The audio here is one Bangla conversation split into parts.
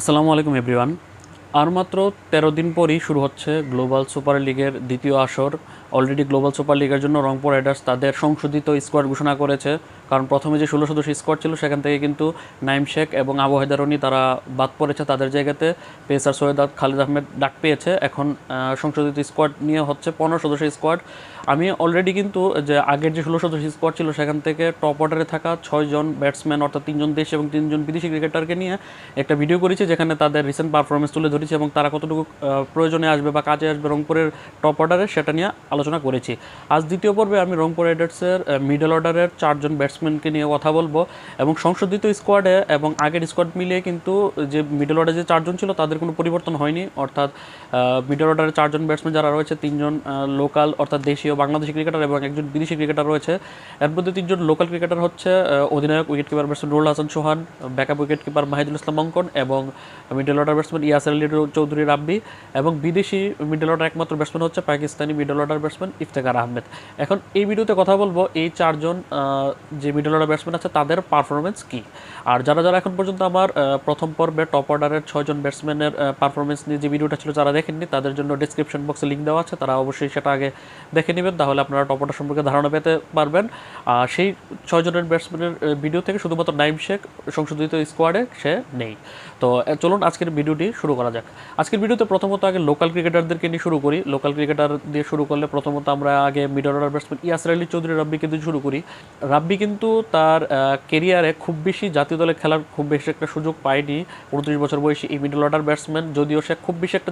আসসালামু আলাইকুম এভরিওয়ান আর মাত্র তেরো দিন পরই শুরু হচ্ছে গ্লোবাল সুপার লিগের দ্বিতীয় আসর। অলরেডি গ্লোবাল সুপার লিগের জন্য রংপুর রাইডার্স তাদের সংশোধিত স্কোয়াড ঘোষণা করেছে। কারণ প্রথমে যে ষোলো সদস্য স্কোয়াড ছিল, সেখান থেকে কিন্তু নাইম শেখ এবং আবু হায়দারনি তারা বাদ পড়েছে তাদের জায়গাতে। পেসার সৈয়দ খালিদ আহমেদ ডাক পেয়েছে। এখন সংশোধিত স্কোয়াড নিয়ে হচ্ছে পনেরো সদস্য স্কোয়াড আমি অলরেডি কিন্তু যে আগের যে ষোলো সদস্য স্কোয়াড ছিল, সেখান থেকে টপ অর্ডারে থাকা ছয়জন ব্যাটসম্যান অর্থাৎ তিনজন দেশ এবং তিনজন বিদেশি ক্রিকেটারকে নিয়ে একটা ভিডিও করেছি, যেখানে তাদের রিসেন্ট পারফরমেন্স তুলে ধরেছি এবং তারা কতটুকু প্রয়োজনে আসবে বা কাজে আসবে রংপুরের টপ অর্ডারে সেটা নিয়ে আলোচনা করেছি। আজ দ্বিতীয় পর্বে আমি রংপুর রাইডার্সের মিডল অর্ডারের চারজন ব্যাটসম্যানকে নিয়ে কথা বলব এবং সংশোধিত স্কোয়াডে এবং আগের স্কোয়াড মিলিয়ে কিন্তু যে মিডল অর্ডারে যে চারজন ছিল তাদের কোনো পরিবর্তন হয়নি। অর্থাৎ মিডল অর্ডারের চারজন ব্যাটসম্যান যারা রয়েছে, তিনজন লোকাল অর্থাৎ দেশীয় বাংলাদেশি ক্রিকেটার এবং একজন বিদেশি ক্রিকেটার রয়েছে। এর মধ্যে তিনজন লোকাল ক্রিকেটার হচ্ছে অধিনায়ক wicket keeper batsman Nurul Hasan Sohan backup wicket keeper Mahidul Islam Ankon এবং middle order batsman Yasir Ali Chowdhury Rabbi এবং বিদেশি মিডল অর্ডার একমাত্র ব্যাটসম্যান হচ্ছে Pakistani middle order batsman Iftikhar Ahmed. এখন এই ভিডিওতে কথা বলব এই চারজন যে মিডল অর্ডার ব্যাটসম্যান আছে, তাদের পারফরমেন্স কি? আর যারা যারা এখন পর্যন্ত আমার প্রথম পর্বে টপ অর্ডারের ছয়জন ব্যাটসম্যানের পারফরমেন্স নিয়ে যে ভিডিওটা ছিল যারা দেখেননি, তাদের জন্য ডিসক্রিপশন বক্সে লিঙ্ক দেওয়া আছে, তারা অবশ্যই সেটা আগে দেখে নেবেন, তাহলে আপনারা টপ অর্ডার সম্পর্কে ধারণা পেতে পারবেন। আর সেই ছয়জনের ব্যাটসম্যানের ভিডিও থেকে শুধুমাত্র নাইম শেখ, সংশোধিত স্কোয়াডে সে নেই। তো চলুন আজকের ভিডিওটি শুরু করা যাক। আজকের ভিডিওতে প্রথমত আগে লোকাল ক্রিকেটারদেরকে নিয়ে শুরু করি। লোকাল ক্রিকেটার দিয়ে শুরু করলে প্রথমত আমরা আগে middle order batsman Yasir Ali Chowdhury রাব্বিকে দিয়ে শুরু করি। রাব্বি কিন্তু তার কেরিয়ারে খুব বেশি জাতীয় দলে খেলার খুব বেশি একটা সুযোগ পায়নি। উনত্রিশ বছর বয়সী এই মিডল অর্ডার ব্যাটসম্যান যদিও সে খুব বেশি একটা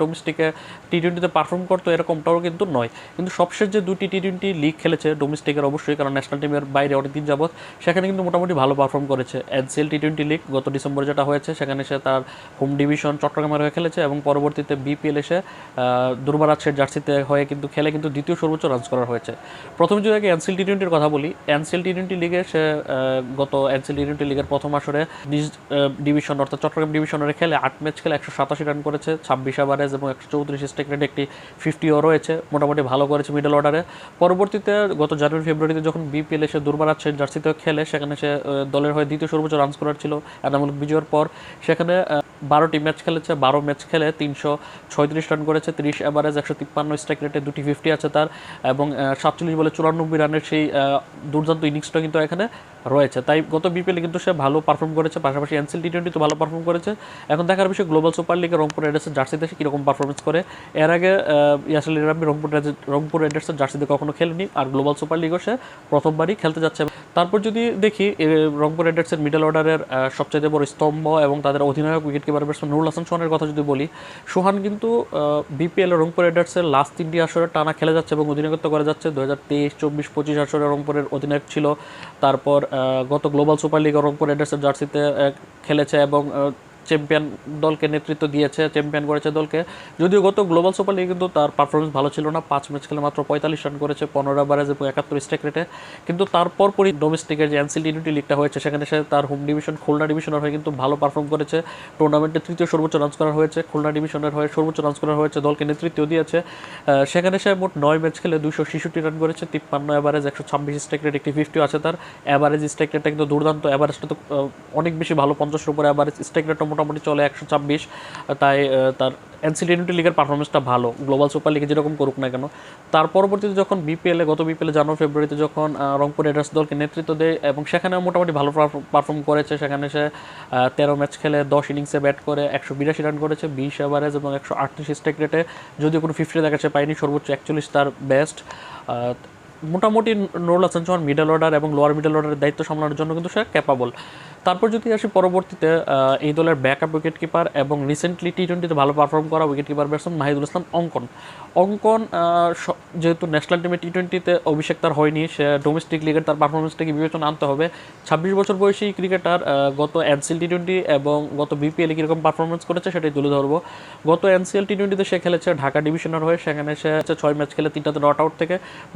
ডোমেস্টিকে টি টোয়েন্টিতে পারফর্ম করতো, এরকমটাও কিন্তু নয়। কিন্তু সবশেষ যে দুটি টি টোয়েন্টি লিগ খেলেছে ডোমেস্টিকের অবশ্যই, কারণ ন্যাশনাল টিমের বাইরে অনেকদিন যাবত সেখানে কিন্তু মোটামুটি ভালো পারফর্ম করেছে। এনসিএল টি টোয়েন্টি লিগ গত ডিসেম্বরে যেটা হয়েছে সেখানে সে তার হোম ডিভিশন চট্টগ্রামের হয়ে খেলেছে এবং পরবর্তীতে বিপিএল এসে দুর্বার দুর্বারাজের জার্সিতে হয়ে কিন্তু খেলে কিন্তু দ্বিতীয় সর্বোচ্চ রান করা হয়েছে। প্রথম যদি আগে এনসিএল টি টোয়েন্টির কথা বলি এনসিএল টি টোয়েন্টি লিগে সে গত এনসিএল টি টোয়েন্টি লিগের প্রথম আসরে নিজ ডিভিশন অর্থাৎ চট্টগ্রাম ডিভিশনের খেলে আট ম্যাচ খেলে একশো সাতাশি রান করেছে, ছাব্বিশ ওভারেজ এবং একশো চৌত্রিশ স্ট্রাইক রেট একটি ফিফটিও রয়েছে, মোটামুটি ভালো করেছে মিডল অর্ডারে পরবর্তীতে গত জানুয়ারি ফেব্রুয়ারিতে যখন বিপিএল এসে দুর্বারাজের জার্সিতে খেলে, সেখানে সে দলের হয়ে দ্বিতীয় সর্বোচ্চ রান স্কোরার ছিল এনামূলক বিজয়ের পর। সেখানে বারোটি ম্যাচ খেলেছে, বারো ম্যাচ খেলে তিনশো ছয়ত্রিশ রান করেছে, তিরিশ অ্যাভারেজ একশো তিপ্পান্ন স্ট্রাইক রেটে দুটি ফিফটি আছে তার, এবং সাতচল্লিশ বলে চুরানব্বই রানের সেই দুর্দান্ত ইনিংসটা কিন্তু এখানে রয়েছে। তাই গত বিপিএলে কিন্তু সে ভালো পারফর্ম করেছে, পাশাপাশি এনসিএল টি টোয়েন্টিতে ভালো পারফর্ম করেছে। এখন দেখার বিষয় গ্লোবাল সুপার লিগে রংপুর রাইডার্সের জার্সিতে সে কীরকম পারফরমেন্স করে? এর আগে ইয়াসল রংপুর রংপুর রাইডার্সের জার্সিতে কখনো খেলেনি, আর গ্লোবাল সুপার লিগও সে প্রথমবারই খেলতে যাচ্ছে। তারপর যদি দেখি রংপুর রাইডার্সের মিডল অর্ডারের সবচেয়ে বড় স্তম্ভ এবং তাদের অধিনায়ক wicket keeper batsman Nurul Hasan সোহানের কথা যদি বলি, সোহান কিন্তু বিপিএল রংপুর রাইডার্সের লাস্ট তিনটি আসরে টানা খেলে যাচ্ছে এবং অধিনায়কত্ব করে যাচ্ছে। দু হাজার তেইশ, চব্বিশ, পঁচিশ আসরে রংপুরের অধিনায়ক ছিল। তারপর গত গ্লোবাল সুপার লিগ রংপুর রাইডার্সের জার্সিতে খেলেছে এবং চ্যাম্পিয়ন দলকে নেতৃত্ব দিয়েছে, চ্যাম্পিয়ন করেছে দলকে। যদিও গত গ্লোবাল সুপার লিগে কিন্তু তার পারফরমেন্স ভালো ছিল না। পাঁচ ম্যাচ খেলে মাত্র পঁয়তাল্লিশ রান করেছে, পনেরো ওভারেজ এবং একাত্তর স্ট্রাইক রেটে কিন্তু তারপর পরই ডোমেস্টিকের যে এনসিল ইউনিটি লিগটা হয়েছে, সেখানে সে তার হোম ডিভিশন খুলনা ডিভিশনের হয়ে কিন্তু ভালো পারফর্ম করেছে। টুর্নামেন্টে তৃতীয় সর্বোচ্চ রান করা হয়েছে খুলনা ডিভিশনের হয়ে সর্বোচ্চ রান করা হয়েছে, দলকে নেতৃত্ব দিয়েছে। সেখানে সে মোট নয় ম্যাচ খেলে দুশো ছেষট্টি রান করেছে, তিপ্পান্ন অ্যাভারেজ একশো ছাব্বিশ স্ট্রাইক রেট একটি ফিফটিও আছে তার। অ্যাভারেজ স্ট্রাইক রেটটা কিন্তু দুর্দান্ত। অ্যাভারেজটা তো অনেক বেশি ভালো, পঞ্চাশের উপরে অ্যাভারেজ স্ট্রাইক রেটটা মোটামুটি চলে একশো ছাব্বিশ। তাই তার এনসিল ইউনিটি লিগের পারফরমেন্সটা ভালো। গ্লোবাল সুপার লিগে যেরকম করুক না কেন। তার পরবর্তীতে যখন বিপিএলে গত বিপিএলে জানুয়ারি, ফেব্রুয়ারিতে যখন রংপুর রাইডার্স দলকে নেতৃত্ব দেয় এবং সেখানে মোটামুটি ভালো পারফর্ম করেছে, সেখানে সে তেরো ম্যাচ খেলে দশ ইনিংসে ব্যাট করে, একশো বিরাশি রান করেছে, বিশ ওভারেজ এবং একশো আটত্রিশ স্ট্রাইক রেটে যদিও কোনো ফিফটি দেখা দেখাচ্ছে পায়নি, সর্বোচ্চ একচল্লিশ তার বেস্ট মোটামুটি নুরুল হাসান চৌহান মিডল অর্ডার এবং লোয়ার মিডল অর্ডারের দায়িত্ব সামলানোর জন্য কিন্তু সে ক্যাপাবল তারপর যদি আসি পরবর্তীতে এই দলের ব্যাকআপ উইকেট কিপার এবং রিসেন্টলি টি টোয়েন্টিতে ভালো পারফর্ম করা wicket keeper batsman Mahidul Islam Ankon. Ankon যেহেতু ন্যাশনাল টিমে টি টোয়েন্টিতে অভিষেক তার হয়নি, সে ডোমেস্টিক লিগের তার পারফরমেন্সটাকে বিবেচনা আনতে হবে। ছাব্বিশ বছর বয়সী ক্রিকেটার গত এনসিএল টি টোয়েন্টি এবং গত বিপিএলে কীরকম পারফরমেন্স করেছে সেটাই তুলে ধরবো। গত এনসিএল টি টোয়েন্টিতে সে খেলেছে ঢাকা ডিভিশনের হয়ে, সেখানে সে হচ্ছে ছয় ম্যাচ খেলে তিনটাতে নট আউট থেকে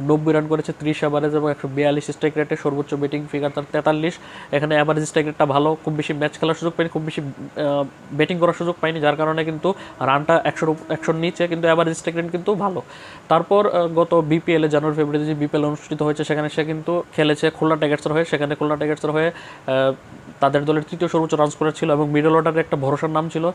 নব্বই রান করেছে ত্রিশ অ্যাভারেজ এবং একশো বিয়াল্লিশ স্ট্রাইক রেটে সর্বোচ্চ ব্যাটিং ফিগার তার তেতাল্লিশ। এখানে অ্যাভারেজ স্ট্রাইক রেটটা ভালো, খুব বেশি ম্যাচ খেলার সুযোগ পায়নি খুব বেশি ব্যাটিং করার সুযোগ পায়নি যার কারণে কিন্তু রানটা একশোর একশোর নিচে কিন্তু অ্যাভারেজ রেট কিন্তু ভালো। তারপর গত বিপিএলে জানুয়ারি, ফেব্রুয়ারিতে যে বিপিএল অনুষ্ঠিত হয়েছে, সেখানে সে কিন্তু খেলেছে খুলনা টাইগার্সের হয়ে, সেখানে খুলনা টাইগার্সের হয়ে তাদের দলের তৃতীয় সর্বোচ্চ রান স্কোরার ছিল এবং মিডল অর্ডারের একটা ভরসার নাম ছিল।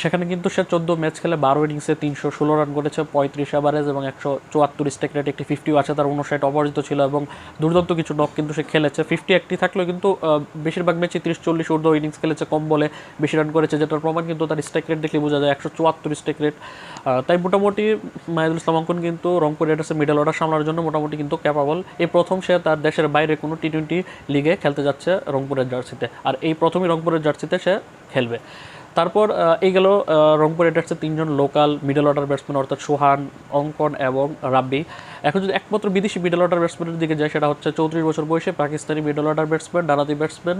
সেখানে কিন্তু সে চোদ্দ ম্যাচ খেলে বারো ইনিংসে তিনশো ষোলো রান করেছে, পঁয়ত্রিশ অ্যাভারেজ এবং একশো চুয়াত্তর স্টেক রেট একটি ফিফটিও আছে, তার উনষাট অপরাজিত ছিল এবং দুর্দান্ত কিছু নক কিন্তু সে খেলেছে। ফিফটি একটি থাকলেও কিন্তু বেশিরভাগ ম্যাচে তিরিশ চল্লিশ ঊর্ধ্ব ইনিংস খেলেছে, কম বলে বেশি রান করেছে, যেটার প্রমাণ কিন্তু তার স্ট্রাইক রেট দেখলে বোঝা যায়, একশো চুয়াত্তর স্ট্রাইক রেট তাই মোটামুটি মাহিদুল ইসলাম অঙ্কন কিন্তু রংপুর রাইডার্সের মিডল অর্ডার সামলানোর জন্য মোটামুটি কিন্তু ক্যাপাবল এই প্রথম সে তার দেশের বাইরে কোনো টি টোয়েন্টি লিগে খেলতে যাচ্ছে রংপুরের জার্সিতে আর এই প্রথমই রংপুরের জার্সিতে সে খেলবে। তারপর এই গেল রংপুর রাইডার্সের তিনজন লোকাল মিডল অর্ডার ব্যাটসম্যান অর্থাৎ সোহান, অঙ্কন এবং রাব্বি। এখন যদি একমাত্র বিদেশি মিডল অর্ডার ব্যাটসম্যানের দিকে যায়, সেটা হচ্ছে চৌত্রিশ বছর বয়সে পাকিস্তানি মিডল অর্ডার ব্যাটসম্যান ডানাতি ব্যাটসম্যান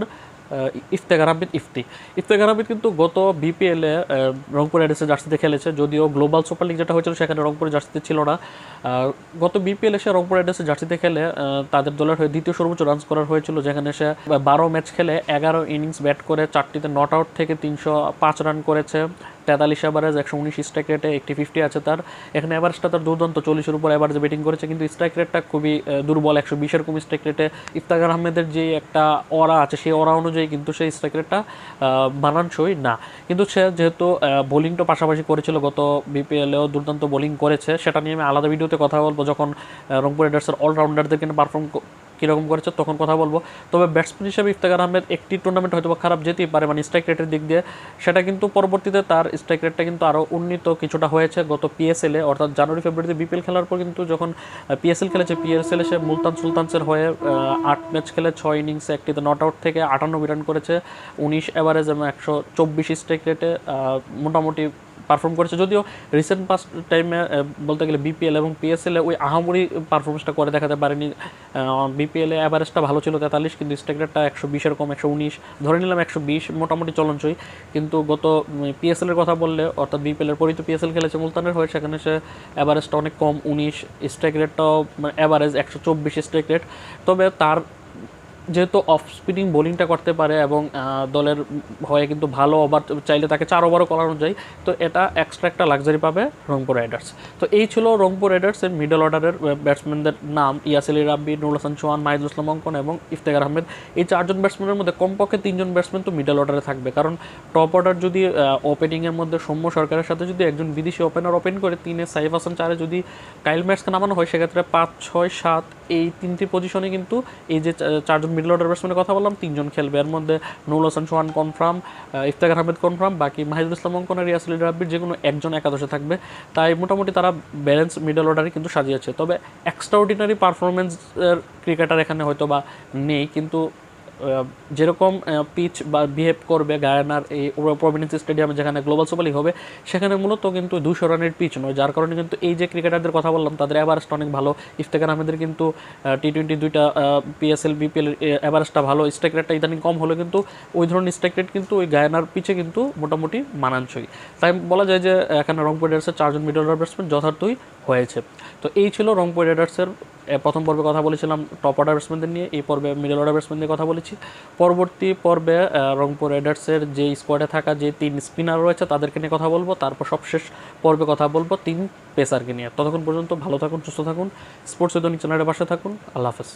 ইফতেখার আহমেদ ইফতি। ইফতেকার আহমেদ কিন্তু গত বিপিএলে রংপুর রাইডার্সের জার্সিতে খেলেছে, যদিও গ্লোবাল সুপার লিগ যেটা হয়েছিল সেখানে রংপুর জার্সিতে ছিল না। গত বিপিএলে সে রংপুর রাইডার্সের জার্সিতে খেলে তাদের দলের হয়ে দ্বিতীয় সর্বোচ্চ রান করার হয়েছিল, যেখানে সে বারো ম্যাচ খেলে, এগারো ইনিংস ব্যাট করে, চারটিতে নট আউট থেকে তিনশো পাঁচ রান করেছে। তেতাল্লিশ অ্যাভারেজ একশো উনিশ স্ট্রাইক রেটে একটি ফিফটি আছে তার। এখানে অ্যাভারেজটা তার দুর্দান্ত, চল্লিশের উপর অ্যাভারেজ ব্যাটিং করেছে, কিন্তু স্ট্রাইক রেটটা খুবই দুর্বল। একশো বিশের কম স্ট্রাইক রেটে ইফতাকার আহমেদের যে একটা অরা আছে, সেই অরা অনুযায়ী কিন্তু সেই স্ট্রাইক রেটটা মানানসই না। কিন্তু সে যেহেতু বোলিংটা পাশাপাশি করেছিল, গত বিপিএলেও দুর্দান্ত বোলিং করেছে, সেটা নিয়ে আমি আলাদা ভিডিওতে কথা বলব। যখন রংপুর রাইডার্সের অলরাউন্ডারদেরকে পারফর্ম কীরকম করেছে তখন কথা বলব। তবে ব্যাটসম্যান হিসেবে ইফতেখার আহমেদ একটি টুর্নামেন্ট হয়তো খারাপ যেতেই পারে মানে স্ট্রাইক রেটের দিক দিয়ে। সেটা কিন্তু পরবর্তীতে তার স্ট্রাইক রেটটা কিন্তু আরও উন্নীত কিছুটা হয়েছে গত পিএসএলে অর্থাৎ জানুয়ারি, ফেব্রুয়ারিতে বিপিএল খেলার পর কিন্তু যখন পিএসএল খেলেছে পিএসএলে সে মুলতান সুলতানসের হয়ে আট ম্যাচ খেলে ছয় ইনিংসে একটিতে নট আউট থেকে আটানব্বই রান করেছে। উনিশ অ্যাভারেজ এবং একশো চব্বিশ স্ট্রাইক রেটে মোটামুটি পারফর্ম করেছে। যদিও রিসেন্ট পাস টাইমে বলতে গেলে বিপিএল এবং পিএসএল ওই আহামরি পারফরমেন্সটা করে দেখাতে পারেনি। বিপিএলে অ্যাভারেজটা ভালো ছিল তেতাল্লিশ, কিন্তু স্ট্রাইক রেটটা একশো বিশের কম একশো উনিশ, ধরে নিলাম একশো বিশ, মোটামুটি চলনসই কিন্তু গত পিএসএল এর কথা বললে, অর্থাৎ বিপিএল এর পরিত পিএসএল খেলেছে মুলতানের হয়ে, সেখানে সে অ্যাভারেজটা অনেক কম, উনিশ স্ট্রাইক রেটটাও অ্যাভারেজ একশো চব্বিশ স্ট্রাইক রেট তবে তার যেহেতু অফ স্পিনিং বোলিংটা করতে পারে এবং দলের হয়ে কিন্তু ভালো ওভার চাইলে তাকে চার ওভারও করানো যায়, তো এটা এক্সট্রা একটা লাক্সারি পাবে রংপুর রাইডার্স। তো এই ছিল রংপুর রাইডার্সের মিডল অর্ডারের ব্যাটসম্যানদের নাম ইয়াসিল রাব্বি, নুরুল হাসান চৌহান, মাহিদুল ইসলাম অঙ্কন এবং ইফতেখার আহমেদ। এই চারজন ব্যাটসম্যানের মধ্যে কমপক্ষে তিনজন ব্যাটসম্যান তো মিডল অর্ডারে থাকবে। কারণ টপ অর্ডার যদি ওপেনিংয়ের মধ্যে সৌম্য সরকারের সাথে যদি একজন বিদেশি ওপেনার ওপেন করে, তিনে সাইফ হাসান চারে যদি কাইল ম্যাচকে নামানো হয়, সেক্ষেত্রে পাঁচ, ছয়, সাত এই তিনটি পজিশনে কিন্তু এই যে চারজন মিডল অর্ডার ব্যাটসম্যানের কথা বললাম, তিনজন খেলবে। এর মধ্যে নুরুল হাসান, সোহান কনফার্ম ইফতাকার আহমেদ কনফার্ম বাকি মাহিদুল ইসলাম অঙ্কন আর ইয়াসুল রাব্বির যে কোনো একজন একাদশে থাকবে। তাই মোটামুটি তারা ব্যালেন্স মিডল অর্ডারে কিন্তু সাজিয়েছে। তবে এক্সট্রাঅর্ডিনারি পারফরমেন্সের ক্রিকেটার এখানে হয়তো বা নেই, কিন্তু যেরকম পিচ বা বিহেভ করবে গায়ানার এই প্রভিডেন্স স্টেডিয়ামে যেখানে গ্লোবাল সুপার লিগ হবে, সেখানে মূলত কিন্তু দুশো রানের পিচ নয়। যার কারণে কিন্তু এই যে ক্রিকেটারদের কথা বললাম, তাদের অ্যাভারেজটা অনেক ভালো। ইফতেখার আহমেদের কিন্তু টি টোয়েন্টি দুইটা পিএসএল বিপিএল অ্যাভারেজটা ভালো। স্ট্রাইক রেটটা ইদানিং কম হলে কিন্তু ওই ধরনের স্ট্রাইক রেট কিন্তু ওই গায়ানার পিচে কিন্তু মোটামুটি মানানসই। তাই বলা যায় যে, এখানে রংপুর রাইডার্সের চারজন মিডল ব্যাটসম্যান যথার্থই হয়েছে। তো এই ছিল রংপুর রাইডার্সের প্রথম পর্বে কথা বলেছিলাম টপ অর্ডার ব্যাটসম্যানদের নিয়ে, এই পর্বে মিডল অর্ডার ব্যাটসম্যানদের কথা বলেছি। পরবর্তী পর্বে রংপুর রাইডার্সের যে স্কোয়াডে থাকা যে তিন স্পিনার রয়েছে, তাদেরকে নিয়ে কথা বলব। তারপর সবশেষ পর্বে কথা বলব তিন পেসারকে নিয়ে। ততক্ষণ পর্যন্ত ভালো থাকুন, সুস্থ থাকুন। স্পোর্টস দৈনিক চ্যানেলের পাশে থাকুন। আল্লাহ হাফেজ।